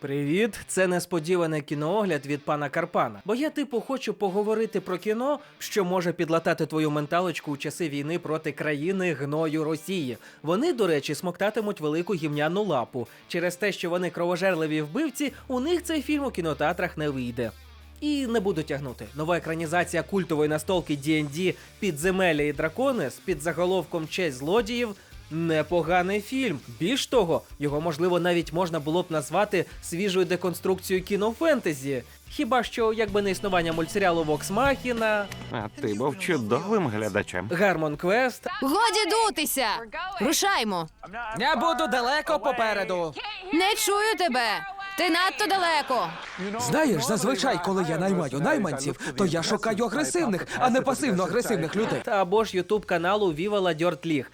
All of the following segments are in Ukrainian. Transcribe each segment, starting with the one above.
Привіт, це несподіваний кіноогляд від пана Карпана. Бо я, типу, хочу поговорити про кіно, що може підлатати твою менталочку у часи війни проти країни гною Росії. Вони, до речі, смоктатимуть велику гімняну лапу. Через те, що вони кровожерливі вбивці, у них цей фільм у кінотеатрах не вийде. І не буду тягнути. Нова екранізація культової настолки D&D Підземелля і дракони з під заголовком Честь злодіїв. Непоганий фільм. Більш того, його можливо навіть можна було б назвати свіжою деконструкцією кінофентезі. Хіба що якби не існування мультсеріалу Vox Machina, А ти був чудовим глядачем. Гармон Квест, Годі дутися! Рушаймо! Я буду далеко попереду. Не чую тебе! Ти надто далеко! Знаєш, зазвичай, коли я наймаю найманців, то я шукаю агресивних, а не пасивно-агресивних людей. та або ж ютуб каналу Dirt League.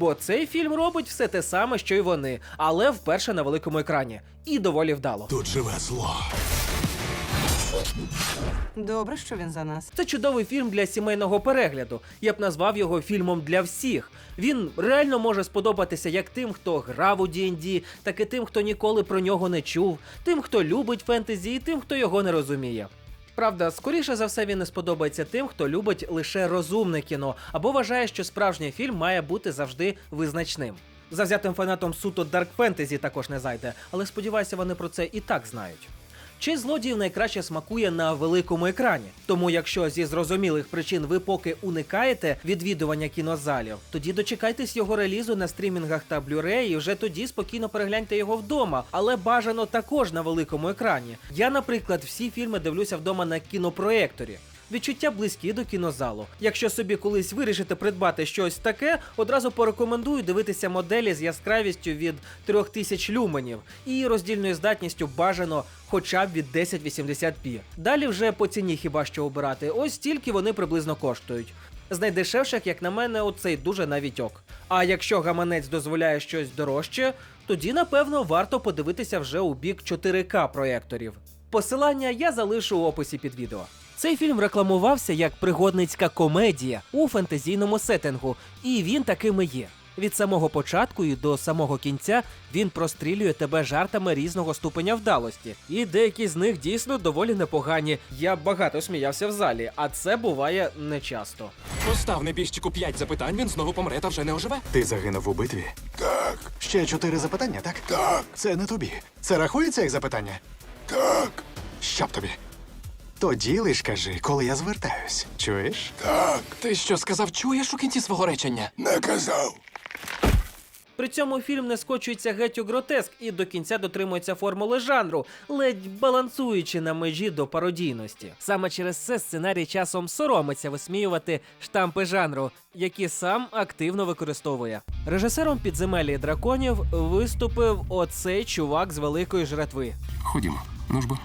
Бо цей фільм робить все те саме, що й вони, але вперше на великому екрані. І доволі вдало. Тут живе зло. Добре, що він за нас. Це чудовий фільм для сімейного перегляду. Я б назвав його фільмом для всіх. Він реально може сподобатися як тим, хто грав у D&D, так і тим, хто ніколи про нього не чув, тим, хто любить фентезі, і тим, хто його не розуміє. Правда, скоріше за все він не сподобається тим, хто любить лише розумне кіно, або вважає, що справжній фільм має бути завжди визначним. Завзятим фанатом суто Дарк Фентезі також не зайде, але сподіваюся, вони про це і так знають. Чи злодіїв найкраще смакує на великому екрані? Тому, якщо зі зрозумілих причин ви поки уникаєте відвідування кінозалів, тоді дочекайтесь його релізу на стрімінгах та Blu-ray і вже тоді спокійно перегляньте його вдома, але бажано також на великому екрані. Я, наприклад, всі фільми дивлюся вдома на кінопроекторі. Відчуття близькі до кінозалу. Якщо собі колись вирішите придбати щось таке, одразу порекомендую дивитися моделі з яскравістю від 3000 люменів і роздільною здатністю бажано хоча б від 1080p. Далі вже по ціні хіба що обирати. Ось стільки вони приблизно коштують. З найдешевших, як на мене, оцей дуже навіть ок. А якщо гаманець дозволяє щось дорожче, тоді напевно варто подивитися вже у бік 4К проєкторів. Посилання я залишу у описі під відео. Цей фільм рекламувався як пригодницька комедія у фентезійному сеттингу, і він таким і є. Від самого початку і до самого кінця він прострілює тебе жартами різного ступеня вдалості, і деякі з них дійсно доволі непогані. Я багато сміявся в залі, а це буває нечасто. Постав небіжчику п'ять запитань, він знову помре та вже не оживе. Ти загинув у битві? Так. Ще чотири запитання, так? Так. Це не тобі. Це рахується як запитання? Так. Що б тобі? Тоді лиш кажи, коли я звертаюсь. Чуєш? Ти що сказав, чуєш у кінці свого речення? Не казав. При цьому фільм не скочується геть у гротеск і до кінця дотримується формули жанру, ледь балансуючи на межі до пародійності. Саме через це сценарій часом соромиться висміювати штампи жанру, які сам активно використовує. Режисером підземелля і драконів виступив оцей чувак з великої жратви. Ходімо, ну ж бо.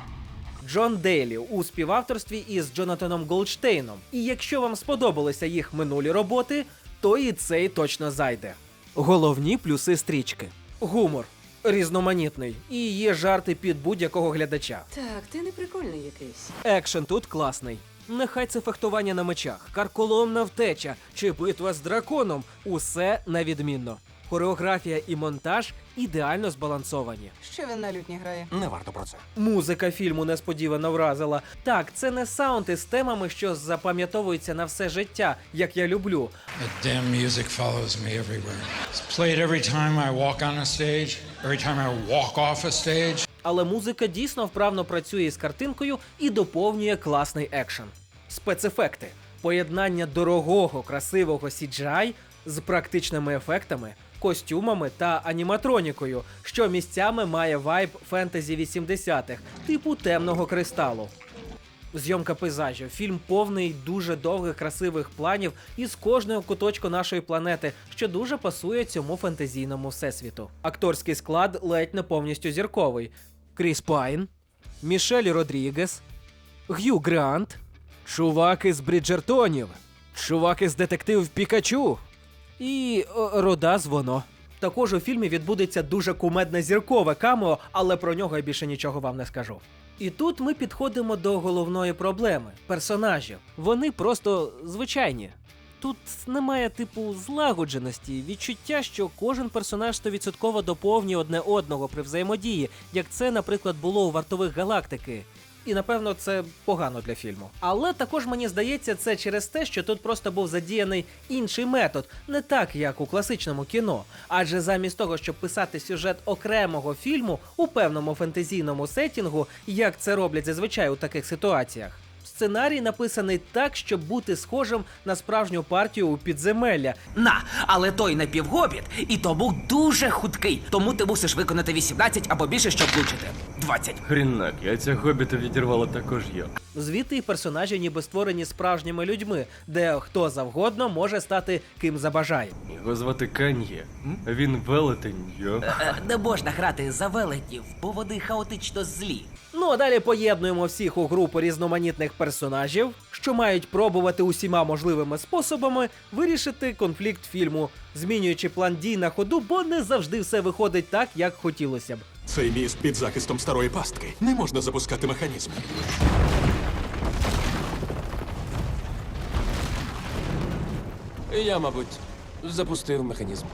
Джон Дейлі у співавторстві із Джонатаном Голдштейном. І якщо вам сподобалися їх минулі роботи, то і цей точно зайде. Головні плюси стрічки: гумор різноманітний і є жарти під будь-якого глядача. Так, ти не прикольний якийсь. Екшен тут класний. Нехай це фехтування на мечах, карколомна втеча чи битва з драконом усе на відмінно. Хореографія і монтаж ідеально збалансовані. Що він на лютні грає? Не варто про це. Музика фільму несподівано вразила. Так, це не саунд із темами, що запам'ятовуються на все життя, як я люблю. That damn music follows me everywhere. It's played every time I walk on a stage, every time I walk off a stage. Але музика дійсно вправно працює із картинкою і доповнює класний екшен. Спецефекти, поєднання дорогого, красивого CGI з практичними ефектами, костюмами та аніматронікою, що місцями має вайб фентезі 80-х, типу темного кристалу. Зйомка пейзажів. Фільм повний дуже довгих красивих планів із кожного куточку нашої планети, що дуже пасує цьому фентезійному всесвіту. Акторський склад ледь не повністю зірковий: Кріс Пайн, Мішель Родрігес, Г'ю Грант, чувак із Бріджертонів, чувак із детектив Пікачу і Рода Звоно. Також у фільмі відбудеться дуже кумедне зіркове камео, але про нього я більше нічого вам не скажу. І тут ми підходимо до головної проблеми персонажів. Вони просто звичайні. Тут немає типу злагодженості, відчуття, що кожен персонаж стовідсотково доповнює одне одного при взаємодії, як це, наприклад, було у вартових галактики. І напевно це погано для фільму. Але також мені здається, це через те, що тут просто був задіяний інший метод, не так як у класичному кіно. Адже замість того, щоб писати сюжет окремого фільму у певному фентезійному сетінгу, як це роблять зазвичай у таких ситуаціях. Сценарій написаний так, щоб бути схожим на справжню партію у підземелля, На, але той напівгобіт, і то був дуже хуткий, тому ти мусиш виконати 18 або більше, щоб влучити. 20. Хрінак, яйця гобіта відірвало також я. Звідти й персонажі ніби створені справжніми людьми, де хто завгодно може стати ким забажає. Його звати Кан'є. Він велетень, йо. Е, Не можна грати за велетнів, бо вони хаотично злі. Ну а далі поєднуємо всіх у групу різноманітних персонажів, що мають пробувати усіма можливими способами вирішити конфлікт фільму, змінюючи план дій на ходу, бо не завжди все виходить так, як хотілося б. Цей міст під захистом старої пастки. Не можна запускати механізм. Я, мабуть, запустив механізм.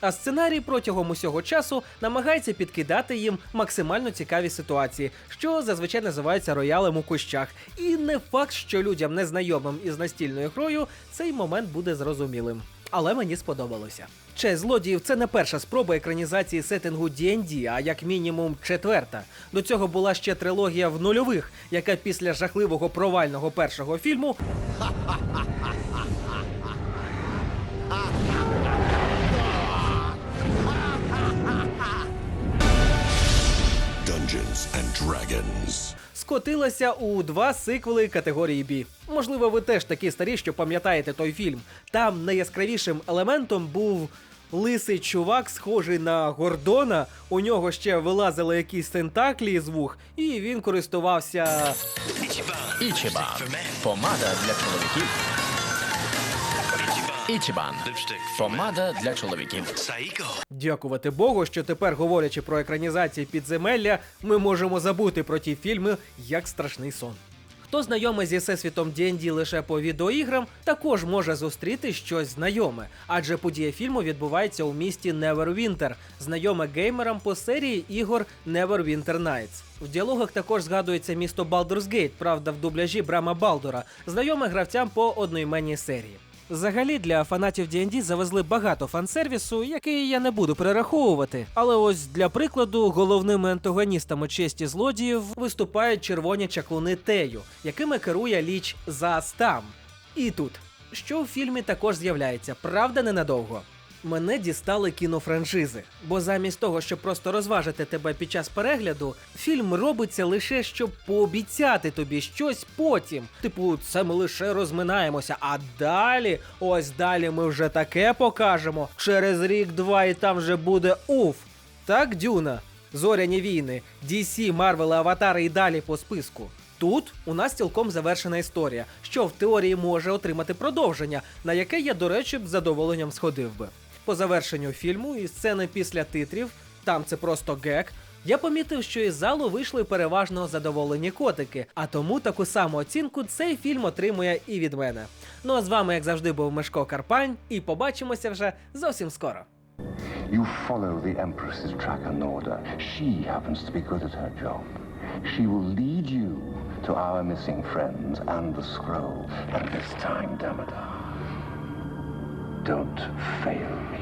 А сценарій протягом усього часу намагається підкидати їм максимально цікаві ситуації, що зазвичай називаються роялем у кущах. І не факт, що людям незнайомим із настільною грою цей момент буде зрозумілим. Але мені сподобалося. Честь злодіїв це не перша спроба екранізації сеттингу D&D, а як мінімум четверта. До цього була ще трилогія в нульових, яка після жахливого провального першого фільму Dungeons and Dragons. скотилася у два сиквели категорії B. Можливо, ви теж такі старі, що пам'ятаєте той фільм. Там найяскравішим елементом був лисий чувак, схожий на Гордона. У нього ще вилазили якісь тентаклі з вух, і він користувався. Ічібан. Помада для чоловіків. Ічібан. Помада для чоловіків. Дякувати Богу, що тепер, говорячи про екранізації підземелля, ми можемо забути про ті фільми як страшний сон. Хто знайомий зі всесвітом D&D лише по відеоіграм, також може зустріти щось знайоме, адже подія фільму відбувається у місті Neverwinter, знайоме геймерам по серії ігор Neverwinter Nights. В діалогах також згадується місто Baldur's Gate, правда, в дубляжі Брама Балдура, знайоме гравцям по одноіменній серії. Взагалі для фанатів D&D завезли багато фансервісу, який я не буду перераховувати. Але ось для прикладу, головними антагоністами честі злодіїв виступають червоні чаклуни Тею, якими керує ліч Заастам. І тут, що в фільмі також з'являється, правда, ненадовго. Мене дістали кінофраншизи, бо замість того, щоб просто розважити тебе під час перегляду, фільм робиться лише щоб пообіцяти тобі щось потім. Типу, це ми лише розминаємося, а далі, ось далі ми вже таке покажемо. Через рік-два і там вже буде уф. Так, Дюна, зоряні війни, DC, Марвел, Аватари і далі по списку. Тут у нас цілком завершена історія, що в теорії може отримати продовження, на яке я, до речі, з задоволенням сходив би. По завершенню фільму і сцени після титрів, там це просто гек. Я помітив, що із залу вийшли переважно задоволені котики, а тому таку саму оцінку цей фільм отримує і від мене. Ну а з вами, як завжди, був Мешко Карпань, і побачимося вже зовсім скоро. You follow the Empress's track and order. She happens to be good at her job. She will lead you to our missing friends and the scroll. And this time, Damodar, don't fail me.